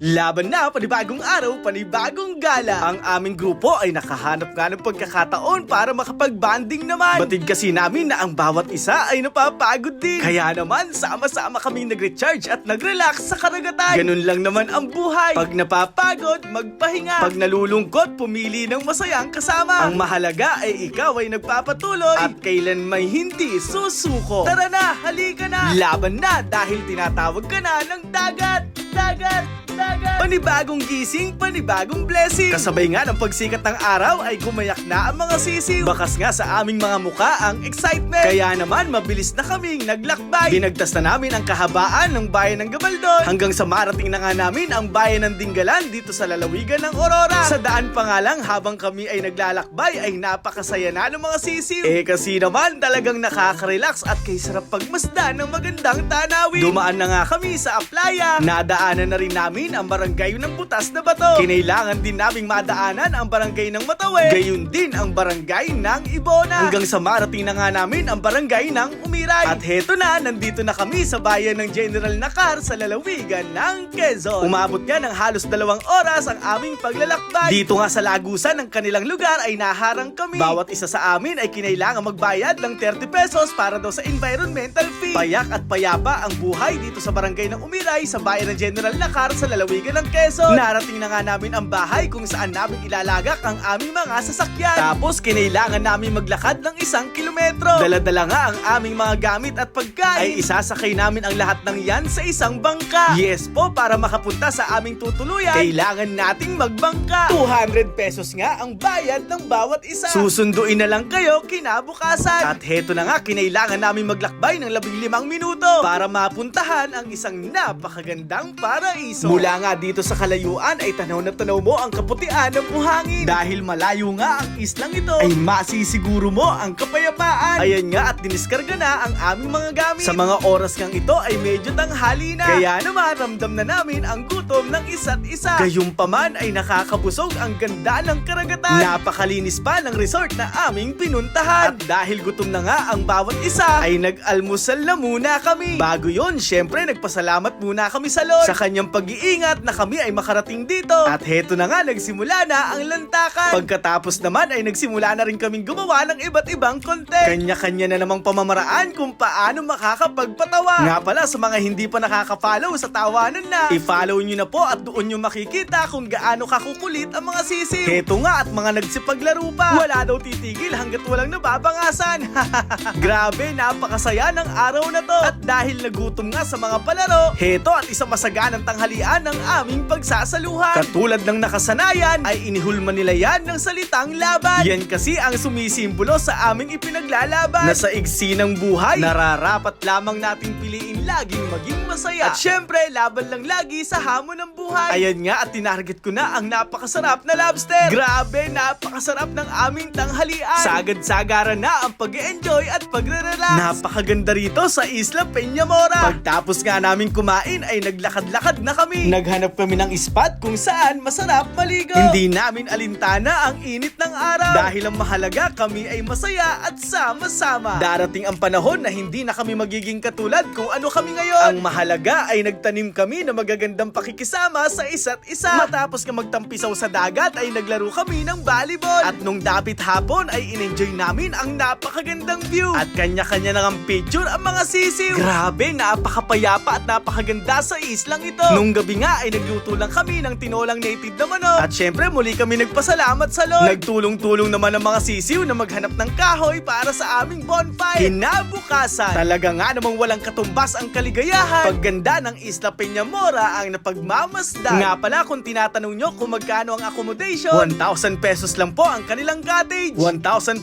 Laban na, panibagong araw, panibagong gala. Ang aming grupo ay nakahanap nga ng pagkakataon para makapag-banding naman. Batid kasi namin na ang bawat isa ay napapagod din. Kaya naman, sama-sama kaming nag-recharge at nag-relax sa karagatan. Ganun lang naman ang buhay. Pag napapagod, magpahinga. Pag nalulungkot, pumili ng masayang kasama. Ang mahalaga ay ikaw ay nagpapatuloy at kailan may hindi susuko. Tara na, halika na. Laban na dahil tinatawag ka na ng dagat. Dagat! Dagat! Panibagong gising, panibagong blessing. Kasabay nga ng pagsikat ng araw ay gumayak na ang mga sisiw. Bakas nga sa aming mga muka ang excitement. Kaya naman mabilis na kaming naglakbay. Binagtas na namin ang kahabaan ng bayan ng Gabaldon hanggang sa marating na nga namin ang bayan ng Dinggalan dito sa lalawigan ng Aurora. Sa daan pa nga lang habang kami ay naglalakbay ay napakasaya na ng mga sisiw. Eh kasi naman talagang nakaka-relax at kay sarap pagmasdan ng magandang tanawin. Dumaan na nga kami sa Aplaya. Nadaanan na rin namin ang barangay ng Butas na Bato. Kinailangan din naming madaanan ang barangay ng Matawe. Gayun din ang barangay ng Ibona. Hanggang sa marating na nga namin ang barangay ng Umiray. At heto na, nandito na kami sa bayan ng General Nakar sa lalawigan ng Quezon. Umabot nga ng halos dalawang oras ang aming paglalakbay. Dito nga sa lagusan ng kanilang lugar ay naharang kami. Bawat isa sa amin ay kinailangan magbayad ng 30 pesos para daw sa environmental fee. Payak at payapa ang buhay dito sa barangay ng Umiray sa bayan ng General Nakar sa lalawigan ng Quezon. Narating na nga namin ang bahay kung saan namin ilalagak ang aming mga sasakyan. Tapos kinailangan namin maglakad ng isang kilometro. Dala-dala nga ang aming mga gamit at pagkain. Ay isasakay namin ang lahat ng yan sa isang bangka. Yes po, para makapunta sa aming tutuluyan, kailangan nating magbangka. 200 pesos nga ang bayad ng bawat isa. Susunduin na lang kayo kinabukasan. At heto na nga, kinailangan namin maglakbay ng 15 minuto para mapuntahan ang isang napakagandang paraiso. Mula nga dito sa kalayuan ay tanaw na tanaw mo ang kaputian ng buhangin. Dahil malayo nga ang islang ito, ay masisiguro mo ang kapayapaan. Ayan nga at diniskarga na ang aming mga gamit. Sa mga oras kang ito ay medyo tanghali na. Kaya naman ramdam na namin ang gutom ng isa't isa. Gayunpaman ay nakakabusog ang ganda ng karagatan. Napakalinis pa ng resort na aming pinuntahan. At dahil gutom na nga ang bawat isa, ay nag-almusal na muna kami. Bago yon, syempre nagpasalamat muna kami sa Lord sa kanyang pag-iingat na kami ay makarating dito. At heto na nga, nagsimula na ang lantakan. Pagkatapos naman ay nagsimula na rin kaming gumawa ng iba't ibang content. Kanya-kanya na namang pamamaraan kung paano makakapagpatawa. Nga pala sa mga hindi pa nakaka-follow sa tawanan na, i-follow nyo na po at doon nyo makikita kung gaano kakukulit ang mga sisiw. Heto nga at mga nagsipaglaro pa. Wala daw titigil hanggat walang nababangasan. Grabe, napakasaya ng araw na to. At dahil nagutom nga sa mga palaro, heto at isang masaganang tanghalian ng aming pagsasaluhan. Katulad ng nakasanayan, ay inihulman nila yan ng salitang laban. Yan kasi ang sumisimbolo sa aming ipinaglalaban. Na sa igsi ng buhay, nararapat lamang nating piliin laging maging masaya. At syempre, laban lang lagi sa hamon ng buhay. Ayan nga at tinarget ko na ang napakasarap na lobster. Grabe, napakasarap ng aming tanghalian. Sagad-sagaran na ang pag enjoy at pagre-relax. Napakaganda rito sa Isla Peñamora. Pagtapos nga namin kumain ay naglakad-lakad na kami. Naghanap kami ng spot kung saan masarap maligo. Hindi namin alintana ang init ng araw. Dahil ang mahalaga kami ay masaya at sama-sama. Darating ang panahon na hindi na kami magiging katulad kung ano kami ngayon. Ang mahalaga ay nagtanim kami na magagandang pakikisama sa isa't isa. Matapos nga magtampisaw sa dagat ay naglaro kami ng volleyball. At nung dapit hapon ay in-enjoy namin ang napakagandang view. At kanya-kanya na ang picture ang mga sisiw. Grabe, napakapayapa at napakaganda sa islang ito. Nung gabi nga ay nagluto lang kami ng tinolang native na manok. At syempre muli kami nagpasalamat sa Lord. Nagtulong-tulong naman ang mga sisiw na maghanap ng kahoy para sa aming bonfire. Kinabukasan, talaga nga namang walang katumbas ang kaligayahan. Pagganda ng Isla Peñamora ang napagmamasdan. Nga pala kung tinatanong nyo kung magkano ang accommodation, 1,000 pesos lang po ang kanilang cottage. 1,500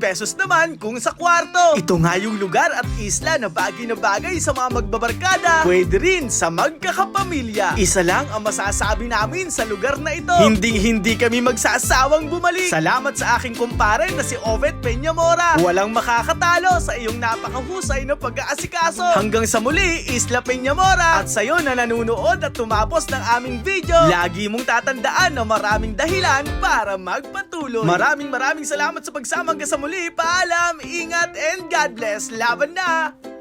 pesos naman kung sa kwarto. Ito nga yung lugar at isla na bagay na bagay sa mga magbabarkada. Pwede rin sa magkakapamilya. Isa lang ang masasabi namin sa lugar na ito. Hindi hindi kami magsasawang bumalik. Salamat sa aking kumpare na si Ovet Peñamora. Walang makakatalo sa iyong napakahusay na pag-aasikaso. Hanggang sa muli, Isla Peñamora. At sa'yo na nanunood at tumapos ng aming video, lagi mong tatandaan na maraming dahilan para magpatuloy. Maraming maraming salamat sa pagsama hanggang sa muli. Paalam, ingat, and God bless. Laban na!